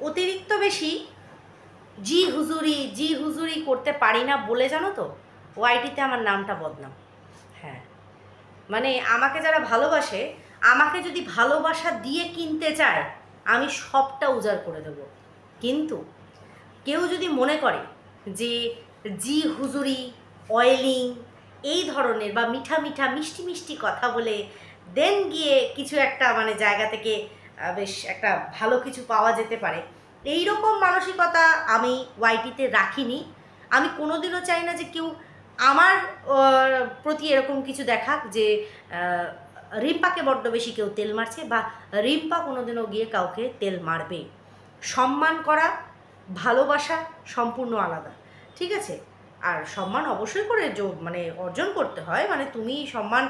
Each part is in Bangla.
অতিরিক্ত বেশি জি হুজুরি জি হুজুরি করতে পারি না বলে জানো তো? ওয়াইটিতে আমার নামটা বদনাম। হ্যাঁ। মানে আমাকে যারা ভালোবাসে, আমাকে যদি ভালোবাসা দিয়ে কিনতে চায়, আমি সবটা উজাড় করে দেবো। কিন্তু কেউ যদি মনে করে যে জি হুজুরি, অয়েলিং এই ধরনের বা মিঠা মিঠা মিষ্টি মিষ্টি কথা বলে, দেন গিয়ে কিছু একটা মানে জায়গা থেকে বেশ একটা ভালো কিছু পাওয়া যেতে পারে। এই রকম মানসিকতা আমি ওয়াইটিতে রাখিনি। আমি কোনোদিনও চাই না যে কেউ আমার প্রতি এরকম কিছু দেখাক যে রিম্পাকে বড্ড বেশি কেউ তেল মারছে বা রিম্পা কোনোদিনও গিয়ে কাউকে তেল মারবে। সম্মান করা, ভালোবাসা সম্পূর্ণ আলাদা। ঠিক আছে? আর সম্মান অবশ্যই করে মানে অর্জন করতে হয়। মানে তুমি সম্মান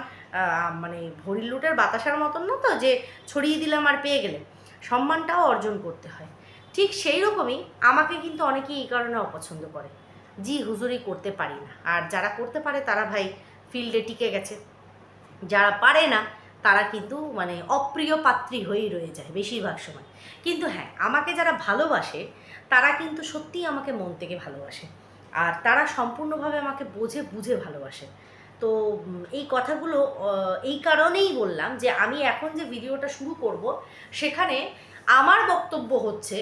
মানে ভরির লুটের বাতাসার মতন না তো যে ছড়িয়ে দিলাম আর পেয়ে গেলে। সম্মানটাও অর্জন করতে হয়। ঠিক সেই রকমই আমাকে কিন্তু অনেকেই এই কারণে অপছন্দ করে। জি, হুজুরি করতে পারি না। আর যারা করতে পারে তারা ভাই ফিল্ডে টিকে গেছে। যারা পারে না তারা কিন্তু মানে অপ্রিয় পাত্রী হয়েই রয়ে যায় বেশিরভাগ সময়। কিন্তু হ্যাঁ আমাকে যারা ভালোবাসে তারা কিন্তু সত্যিই আমাকে মন থেকে ভালোবাসে। আর তারা সম্পূর্ণভাবে আমাকে বোঝে, বুঝে ভালোবাসে। তো এই কথাগুলো এই কারণেই বললাম যে আমি এখন যে ভিডিওটা শুরু করব, সেখানে আমার বক্তব্য হচ্ছে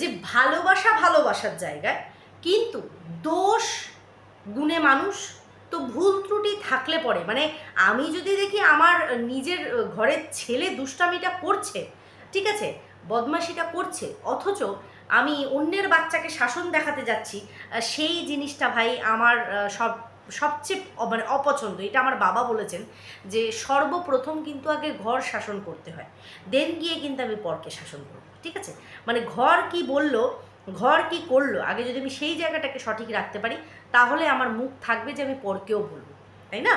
যে ভালোবাসা ভালোবাসার জায়গায়, কিন্তু দোষ গুণে মানুষ, তো ভুল ত্রুটি থাকলে পরে। মানে আমি যদি দেখি আমার নিজের ঘরের ছেলে দুষ্টামিটা করছে, ঠিক আছে? বদমাশিটা করছে, অথচ আমি অন্যের বাচ্চাকে শাসন দেখাতে যাচ্ছি সেই জিনিসটা ভাই আমার সব, সবচেয়ে মানে অপছন্দ। এটা আমার বাবা বলেছেন যে সর্বপ্রথম কিন্তু আগে ঘর শাসন করতে হয়, দেন গিয়ে কিন্তু আমি পরকে শাসন করব, ঠিক আছে? মানে ঘর কি বলল, ঘর কি করল, আগে যদি আমি সেই জায়গাটাকে সঠিক রাখতে পারি, তাহলে আমার মুখ থাকবে যে আমি পরকেও বলব, তাই না?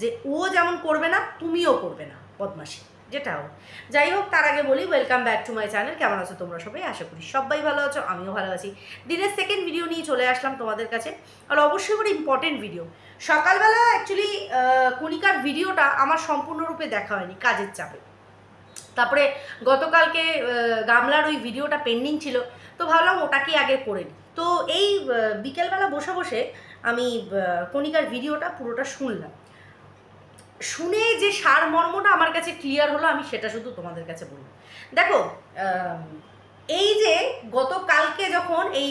যে ও যেমন করবে না, তুমিও করবে না বদমাসি যেটা হোক যাই হোক তার আগে বলি welcome back to my channel কেমন আছো তোমরা সবাই? আশা করি সবাই ভালো আছো, আমিও ভালো আছি। দিনের সেকেন্ড ভিডিও নিয়ে চলে আসলাম তোমাদের কাছে। আর অবশ্যই করে ইম্পর্টেন্ট ভিডিও সকালবেলা অ্যাকচুয়ালি কণিকার ভিডিওটা আমার সম্পূর্ণরূপে দেখা হয়নি, কাজের চাপে। তারপরে গতকালকে গামলার ওই ভিডিওটা পেন্ডিং ছিল, তো ভাবলাম ওটাকে আগে করে নিই। তো এই বিকেলবেলা বসে বসে আমি কণিকার ভিডিওটা পুরোটা শুনলাম। শুনে যে সার মর্মটা আমার কাছে ক্লিয়ার হলো, আমি সেটা শুধু তোমাদের কাছে বলব। দেখো এই যে গতকালকে যখন এই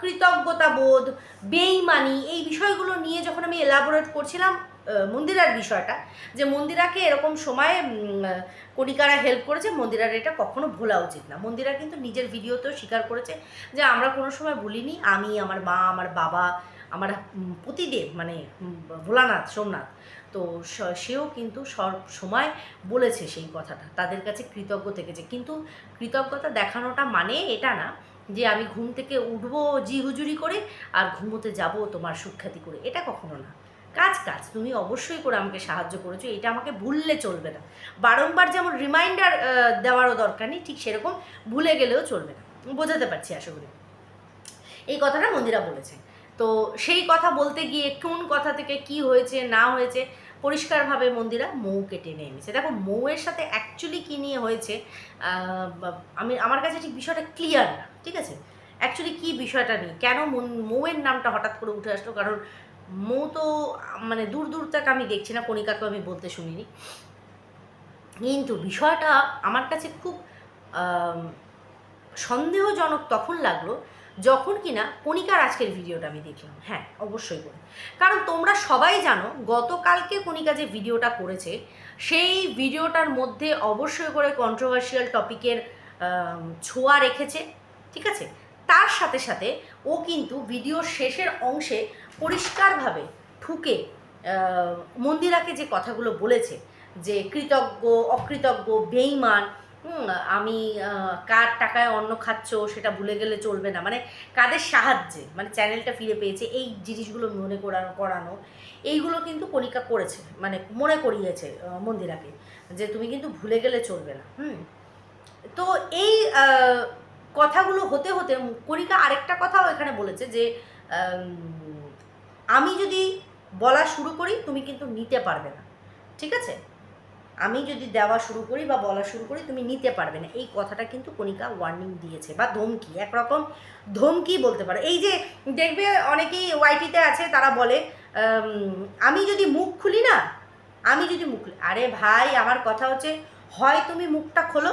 কৃতজ্ঞতা বোধ, বেইমানি এই বিষয়গুলো নিয়ে যখন আমি এলাবোরেট করছিলাম মন্দিরার বিষয়টা, যে মন্দিরাকে এরকম সময়ে কণিকারা হেল্প করেছে, মন্দিরার এটা কখনো ভোলা উচিত না। মন্দিরা কিন্তু নিজের ভিডিওতেও স্বীকার করেছে যে, আমরা কোনো সময় ভুলিনি আমি, আমার মা, আমার বাবা আমার উম, পতিদেব মানে ভোলানাথ সোমনাথ। তো সেও কিন্তু সব সময় বলেছে সেই কথাটা তাদের কাছে কৃতজ্ঞ থেকেছে। কিন্তু কৃতজ্ঞতা দেখানোটা মানে এটা না যে আমি ঘুম থেকে উঠবো জি হুজুরি করে আর ঘুমোতে যাব তোমার সুখ্যাতি করে। এটা কখনো না। কাজ কাজ। তুমি অবশ্যই করে আমাকে সাহায্য করেছ এটা আমাকে ভুললে চলবে না। বারংবার যেমন রিমাইন্ডার দেওয়ারও দরকার নেই ঠিক সেরকম ভুলে গেলেও চলবে না। বোঝাতে পারছি আশা করি। এই কথাটা মন্দিরা বলেছে। তো সেই কথা বলতে গিয়ে কোন কথা থেকে কি হয়েছে, না হয়েছে, পরিষ্কারভাবে মন্দিরা মৌকে টেনে এনেছে। দেখো, মৌয়ের সাথে অ্যাকচুয়ালি কী নিয়ে হয়েছে আমি, আমার কাছে ঠিক বিষয়টা ক্লিয়ার না, ঠিক আছে? অ্যাকচুয়ালি কী বিষয়টা নিয়ে? কেন মৌয়ের নামটা হঠাৎ করে উঠে আসলো? কারণ মৌ তো মানে দূর দূর থেকে আমি দেখছি না, কণিকাকেও আমি বলতে শুনিনি। কিন্তু বিষয়টা আমার কাছে খুব সন্দেহজনক তখন লাগল যখন কিনা কণিকার আজকের ভিডিওটা আমি দেখলাম। হ্যাঁ অবশ্যই করে। কারণ তোমরা সবাই জানো, গতকালকে কণিকা যে ভিডিওটা করেছে, সেই ভিডিওটার মধ্যে অবশ্যই করে কন্ট্রোভার্সিয়াল টপিকের ছোঁয়া রেখেছে, ঠিক আছে? তার সাথে সাথে ও কিন্তু ভিডিওর শেষের অংশে পরিষ্কারভাবে ঠুকে মন্দিরাকে যে কথাগুলো বলেছে, যে কৃতজ্ঞ, অকৃতজ্ঞ বেইমান আমি কার টাকায় অন্ন খাচ্ছ সেটা ভুলে গেলে চলবে না। মানে কাদের সাহায্যে? মানে চ্যানেলটা ফিরে পেয়েছে, এই জিনিসগুলো মনে করানো করানো, এইগুলো কিন্তু কণিকা করেছে মানে মনে করিয়েছে মন্দিরাকে, যে তুমি কিন্তু ভুলে গেলে চলবে না। হুম, তো এই কথাগুলো হতে হতে কণিকা আরেকটা কথাও এখানে বলেছে যে আমি যদি বলা শুরু করি, তুমি কিন্তু নিতে পারবে না। ঠিক আছে? আমি যদি দেওয়া শুরু করি বা বলা শুরু করি, তুমি নিতে পারবে না। এই কথাটা কিন্তু কণিকা ওয়ার্নিং দিয়েছে বা ধমকি, একরকম ধমকি বলতে পারো। এই যে দেখবে অনেকেই ওয়াইটিতে আছে, তারা বলে আমি যদি মুখ খুলি না, আমি যদি মুখ খুলি, আরে ভাই, আমার কথা হচ্ছে, হয় তুমি মুখটা খোলো,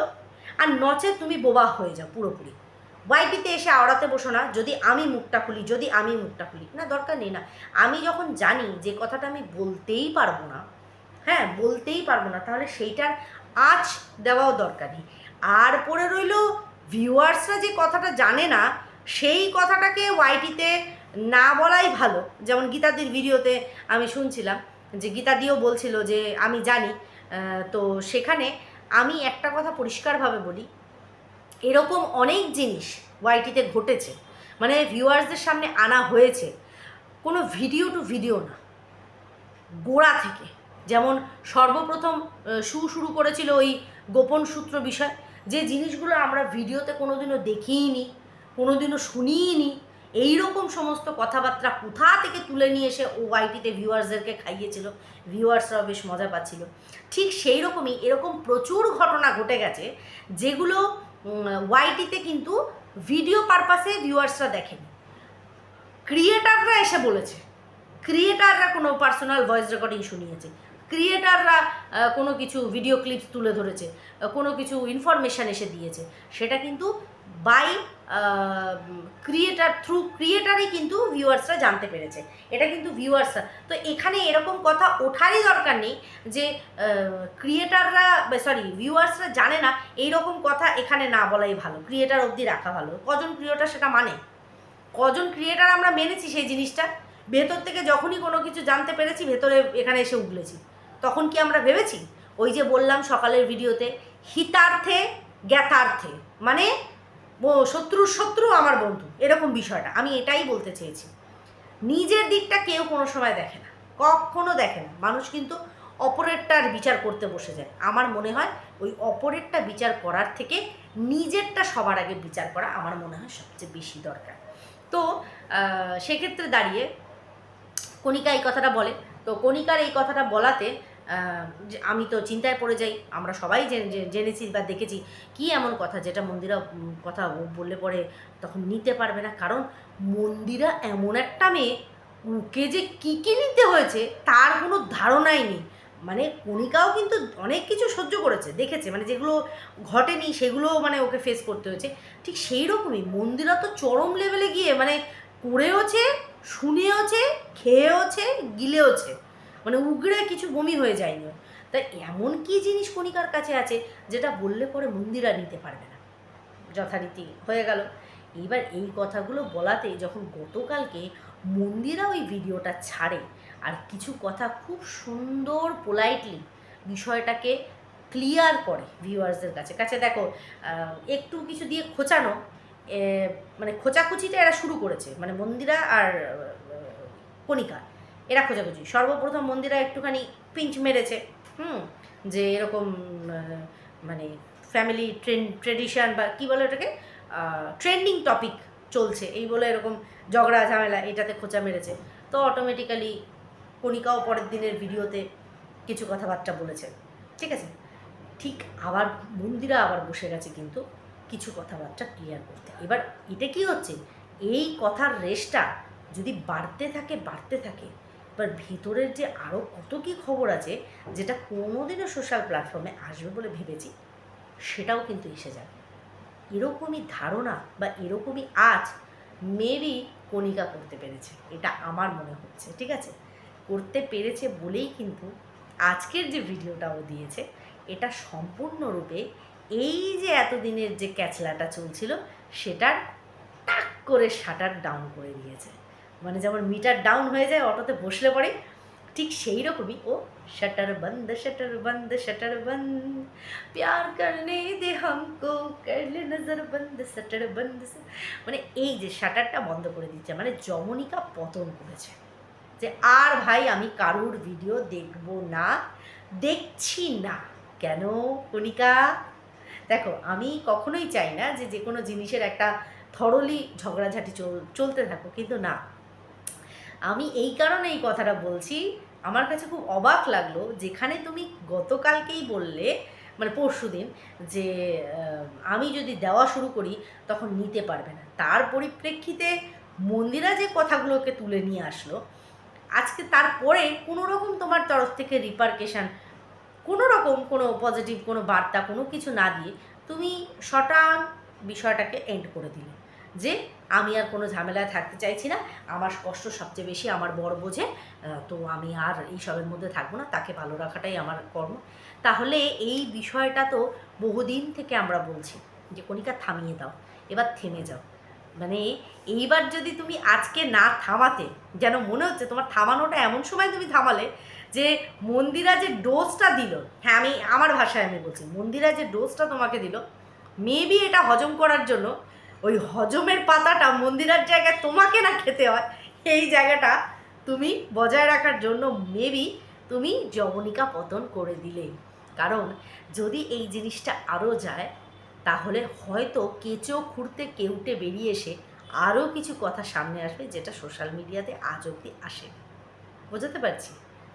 আর নচে তুমি বোবা হয়ে যাও পুরোপুরি। ওয়াইটিতে এসে আওড়াতে বসো না, যদি আমি মুখটা খুলি, যদি আমি মুখটা খুলি, না, দরকার নেই না। আমি যখন জানি যে কথাটা আমি বলতেই পারব না হ্যাঁ বলতেই পারব না। তাহলে সেইটার আঁচ দেওয়াও দরকার আর পরে রইল ভিউয়ার্সরা যে কথাটা জানে না, সেই কথাটাকে ওয়াইটিতে না বলাই ভালো। যেমন গীতাদির ভিডিওতে আমি শুনছিলাম যে গীতাদিও বলছিল যে, আমি জানি তো সেখানে আমি একটা কথা পরিষ্কারভাবে বলি। এরকম অনেক জিনিস ওয়াইটিতে ঘটেছে। মানে ভিউয়ার্সদের সামনে আনা হয়েছে। কোনো ভিডিও টু ভিডিও না। গোড়া থেকে। যেমন সর্বপ্রথম শু শুরু করেছিল ওই গোপন সূত্র বিষয়। যে জিনিসগুলো আমরা ভিডিওতে কোনোদিনও দেখিইনি কোনোদিনও শুনিইনি এই রকম সমস্ত কথাবার্তা কোথা থেকে তুলে নিয়ে এসে ও ওয়াইটিতে ভিউয়ার্সদেরকে খাইয়েছিল? ভিউয়ার্সরাও বেশ মজা পাচ্ছিল। ঠিক সেই রকমই এরকম প্রচুর ঘটনা ঘটে গেছে, যেগুলো ওয়াইটিতে কিন্তু ভিডিও পারপাসে ভিউয়ার্সরা দেখেনি। ক্রিয়েটাররা এসে বলেছে। ক্রিয়েটাররা কোনো পার্সোনাল ভয়েস রেকর্ডিং শুনিয়েছে। ক্রিয়েটাররা কোনো কিছু ভিডিও ক্লিপস তুলে ধরেছে কোনো কিছু ইনফরমেশান এসে দিয়েছে, সেটা কিন্তু বাই ক্রিয়েটার থ্রু ক্রিয়েটারই কিন্তু ভিউয়ার্সরা জানতে পেরেছে, এটা কিন্তু ভিউয়ার্সরা তো এখানে এরকম কথা ওঠারই দরকার নেই যে ক্রিয়েটাররা সরি ভিউয়ার্সরা জানে না এই রকম কথা এখানে না বলাই ভালো ক্রিয়েটার অবধি রাখা ভালো, কজন ক্রিয়েটার সেটা মানে? কজন ক্রিয়েটার আমরা মেনেছি সেই জিনিসটা? ভেতর থেকে যখনই কোনো কিছু জানতে পেরেছি, ভেতরে এখানে এসে উগলেছি। তখন কি আমরা ভেবেছি? ওই যে বললাম সকালের ভিডিওতে, হিতার্থে জ্ঞাতার্থে মানে ও শত্রুর শত্রু আমার বন্ধু, এরকম বিষয়টা, আমি এটাই বলতে চেয়েছি। নিজের দিকটা কেউ কোনো সময় দেখে না, কখনো দেখে না। মানুষ কিন্তু অপরেরটার বিচার করতে বসে যায়। আমার মনে হয় ওই অপরেরটা বিচার করার থেকে নিজেরটা সবার আগে বিচার করা আমার মনে হয় সবচেয়ে বেশি দরকার। তো সেক্ষেত্রে দাঁড়িয়ে কণিকা এই কথাটা বলে। তো কণিকার এই কথাটা বলাতে আমি তো চিন্তায় পড়ে যাই, আমরা সবাই জেনেছি বা দেখেছি। কি এমন কথা যেটা মন্দিরা কথা বললে পরে তখন নিতে পারবে না? কারণ মন্দিরা এমন একটা মেয়ে, ওকে যে কী কী নিতে হয়েছে তার কোনো ধারণাই নেই। মানে কণিকাও কিন্তু অনেক কিছু সহ্য করেছে, দেখেছে। মানে যেগুলো ঘটেনি সেগুলোও মানে ওকে ফেস করতে হয়েছে। ঠিক সেই রকমই মন্দিরা তো চরম লেভেলে গিয়ে মানে করেওছে, শুনেওছে, খেয়েওছে, গিলেওছে। মানে উগড়ে কিছু বমি হয়ে যায়নি। তাই এমন কি জিনিস কণিকার কাছে আছে যেটা বললে পরে মন্দিরা নিতে পারবে না? যথারীতি হয়ে গেল। এইবার এই কথাগুলো বলাতে যখন গতকালকে মন্দিরা ওই ভিডিওটা ছাড়ে আর কিছু কথা খুব সুন্দর পোলাইটলি বিষয়টাকে ক্লিয়ার করে ভিউয়ার্সদের কাছে। কাছে দেখো একটু কিছু দিয়ে খোঁচানো মানে খোঁচাখুচিটা এরা শুরু করেছে মানে মন্দিরা আর কণিকা। এরা খোঁজাখুচি সর্বপ্রথম মন্দিরা একটুখানি পিঞ্চ মেরেছে, হুম? যে এরকম মানে ফ্যামিলি ট্রেন ট্রেডিশন বা কী বলে ওটাকে? ট্রেন্ডিং টপিক চলছে। এই বলে এরকম ঝগড়া, ঝামেলা, এটাতে খোঁচা মেরেছে। তো অটোমেটিক্যালি কণিকাও পরের দিনের ভিডিওতে কিছু কথাবার্তা বলেছে। ঠিক আছে? ঠিক আবার মন্দিরা আবার বসে গেছে কিন্তু কিছু কথাবার্তা ক্লিয়ার করতে। এবার এটা কি হচ্ছে? এই কথার রেসটা যদি বাড়তে থাকে বাড়তে থাকে এবার ভেতরের যে আরও কত কী খবর আছে, যেটা কোনোদিনও সোশ্যাল প্ল্যাটফর্মে আসবে বলে ভেবেছি, সেটাও কিন্তু এসে যাবে। এরকমই ধারণা বা এরকমই আজ মেবি কণিকা করতে পেরেছে, এটা আমার মনে হচ্ছে, ঠিক আছে? করতে পেরেছে বলেই কিন্তু আজকের যে ভিডিওটা ও দিয়েছে, এটা সম্পূর্ণরূপে এই যে এতদিনের যে ক্যাচলাটা চলছিল, সেটার টাক করে শাটার ডাউন করে দিয়েছে। মানে যেমন মিটার ডাউন হয়ে যায় অটোতে বসলে পরে, ঠিক সেই রকমই, ও শটার বন্ধ শটার বন্ধ শটার বন্ধ, প্যার করলে দে হামকো, করলে নজর বন্ধ শটার বন্ধ মানে এই যে শাটারটা বন্ধ করে দিচ্ছে মানে যমনিকা পতন করেছে, যে আর ভাই আমি কারুর ভিডিও দেখব না, দেখছি না, কেন কণিকা? দেখো, আমি কখনোই চাই না যে যে কোনো জিনিসের একটা থরলি ঝগড়াঝাটি চলতে থাকো কিন্তু না আমি এই কারণে এই কথাটা বলছি। আমার কাছে খুব অবাক লাগল যেখানে তুমি গতকালকেই বললে মানে পরশু দিন যে আমি যদি দেওয়া শুরু করি তখন নিতে পারবে না। তার পরিপ্রেক্ষিতে মন্দিরা যে কথাগুলোকে তুলে নিয়ে আসলো, আজকে তারপরে কোনো রকম তোমার তরফ থেকে রিপার্কেশন কোনো রকম কোনো পজিটিভ কোনো বার্তা কোনো কিছু না দিয়ে তুমি শটান বিষয়টাকে এন্ড করে দিলে। যে আমি আর কোনো ঝামেলায় থাকতে চাইছি না। আমার কষ্ট সবচেয়ে বেশি, আমার বড় বোঝে তো আমি আর এইসবের মধ্যে থাকব না, তাকে ভালো রাখাটাই আমার কর্ম। তাহলে এই বিষয়টা তো বহুদিন থেকে আমরা বলছি যে, কণিকা থামিয়ে দাও, এবার থেমে যাও। মানে এইবার যদি তুমি আজকে না থামাতে, যেন মনে হচ্ছে তোমার থামানোটা এমন সময় তুমি থামালে যে, মন্দিরা যে ডোজটা দিল হ্যাঁ আমি, আমার ভাষায় আমি বলছি, মন্দিরা যে ডোজটা তোমাকে দিল মেবি এটা হজম করার জন্য ওই হজমের পাতাটা মন্দিরার জায়গায় তোমাকে না খেতে হয়। এই জায়গাটা তুমি বজায় রাখার জন্য মেবি তুমি যবনিকা পতন করে দিলে। কারণ যদি এই জিনিসটা আরও যায়, তাহলে হয়তো কেঁচো খুঁড়তে কেউটে বেরিয়ে এসে আরও কিছু কথা সামনে আসবে যেটা সোশ্যাল মিডিয়াতে আজ অব্দি আসে বোঝাতে পারছি?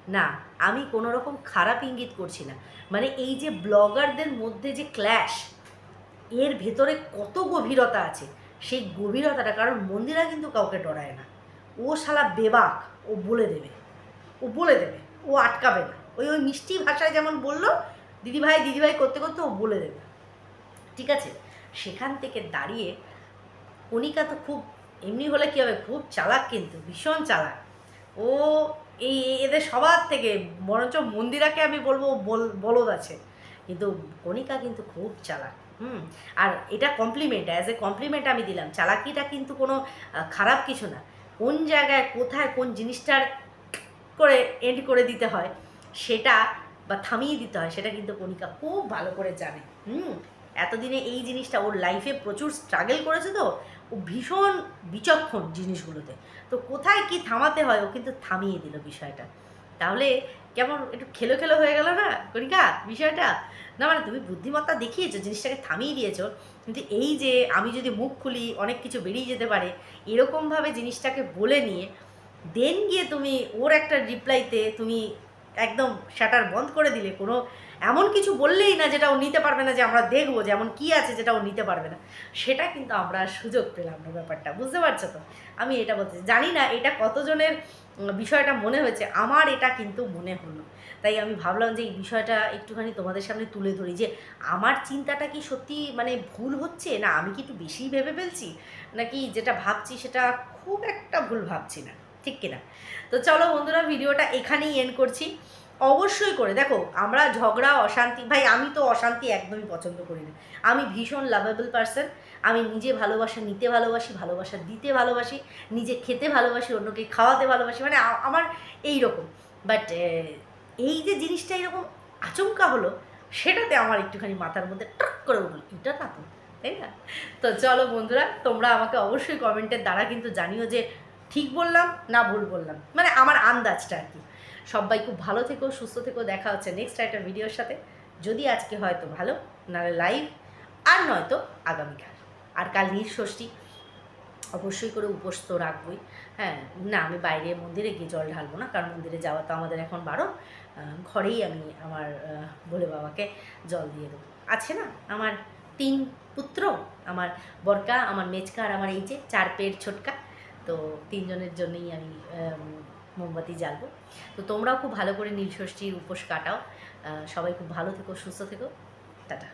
না, আমি কোনো রকম খারাপ ইঙ্গিত করছি না। মানে এই যে ব্লগারদের মধ্যে যে ক্ল্যাশ এর ভেতরে কত গভীরতা আছে? সেই গভীরতাটা কারণ মন্দিরা কিন্তু কাউকে ডরায় না। ও শালা বেবাক, ও বলে দেবে। ও বলে দেবে, ও আটকাবে না। ওই ওই মিষ্টি ভাষায় যেমন বলল, দিদিভাই দিদিভাই করতে করতে ও বলে দেবে। ঠিক আছে? সেখান থেকে দাঁড়িয়ে কণিকা তো খুব, এমনি হলে কী হবে? খুব চালাক কিন্তু, ভীষণ চালাক। ও, এই এদের সবার থেকে, বরঞ্চ মন্দিরাকে আমি বলব, বল- বলদ আছে। কিন্তু কণিকা কিন্তু খুব চালাক। হুম, আর এটা কমপ্লিমেন্ট অ্যাজ এ কমপ্লিমেন্ট আমি দিলাম। চালাকিটা কিন্তু কোনো খারাপ কিছু না। কোন জায়গায়, কোথায়, কোন জিনিসটার করে এন্ড করে দিতে হয়, সেটা বা থামিয়ে দিতে হয়, সেটা কিন্তু কণিকা খুব ভালো করে জানে। হুম, এতদিনে এই জিনিসটা ওর লাইফে প্রচুর স্ট্রাগল করেছে তো, ও ভীষণ বিচক্ষণ জিনিসগুলোতে। তো কোথায় কি থামাতে হয়, ও কিন্তু থামিয়ে দিল বিষয়টা। তাহলে কেমন একটু খেলো খেলো হয়ে গেল না? কণিকা, বিষয়টা? না মানে তুমি বুদ্ধিমত্তা দেখিয়েছো, জিনিসটাকে থামিয়ে দিয়েছ, কিন্তু এই যে আমি যদি মুখ খুলি, অনেক কিছু বেরিয়ে যেতে পারে, এরকমভাবে জিনিসটাকে বলে নিয়ে দেন গিয়ে তুমি ওর একটা রিপ্লাইতে তুমি একদম শাটার বন্ধ করে দিলে, কোনো এমন কিছু বললেই না যেটা ও নিতে পারবে না যে আমরা দেখব যে এমন কী আছে যেটা ও নিতে পারবে না। সেটা কিন্তু আমরা সুযোগ পেলাম না ব্যাপারটা, বুঝতে পারছ তো? আমি এটা বলতে জানি না এটা কতজনের বিষয়টা মনে হয়েছে, আমার এটা কিন্তু মনে হলো। তাই আমি ভাবলাম যে এই বিষয়টা একটুখানি তোমাদের সামনে তুলে ধরি যে আমার চিন্তাটা কি সত্যি মানে ভুল হচ্ছে? না, আমি কি একটু বেশি ভেবে ফেলছি? নাকি যেটা ভাবছি সেটা খুব একটা ভুল ভাবছি না, ঠিক কিনা? তো চলো বন্ধুরা, ভিডিওটা এখানেই এন্ড করছি। অবশ্যই করে, দেখো, আমরা ঝগড়া, অশান্তি, ভাই, আমি তো অশান্তি একদমই পছন্দ করি না। আমি ভীষণ লাভেবল পার্সন আমি নিজে ভালোবাসা নিতে ভালোবাসি, ভালোবাসা দিতে ভালোবাসি, নিজে খেতে ভালোবাসি, অন্যকে খাওয়াতে ভালোবাসি মানে আমার এই রকম বাট এই যে জিনিসটা এরকম আচমকা হলো, সেটাতে আমার একটুখানি মাথার মধ্যে টক করে উঠল। এটা না তো, তাই না? তো চলো বন্ধুরা, তোমরা আমাকে অবশ্যই কমেন্টের দ্বারা কিন্তু জানিও যে ঠিক বললাম না ভুল বললাম। মানে আমার আন্দাজটা আর কি। সবাই খুব ভালো থেকো, সুস্থ থেকো, দেখা হচ্ছে নেক্সট একটা ভিডিওর সাথে। যদি আজকে হয়তো ভালো, নাহলে লাইভ আর নয়তো আগামীকাল। আর কাল নীল ষষ্ঠী অবশ্যই করে উপোস তো রাখবই। হ্যাঁ না, আমি বাইরে মন্দিরে গিয়ে জল ঢালবো না, কারণ মন্দিরে যাওয়া তো আমাদের এখন বারো। ঘরেই আমি আমার বলে বাবাকে জল দিয়ে দেবো। আছে না? আমার তিন পুত্র, আমার বরকা, আমার মেচকা আর আমার এই যে চার পেট ছোটকা। তো তিনজনের জন্যই আমি মোমবাতি জ্বালবো। তো তোমরাও খুব ভালো করে নীলষষ্ঠীর উপোস কাটাও। সবাই খুব ভালো থেকো, সুস্থ থেকো। টাটা।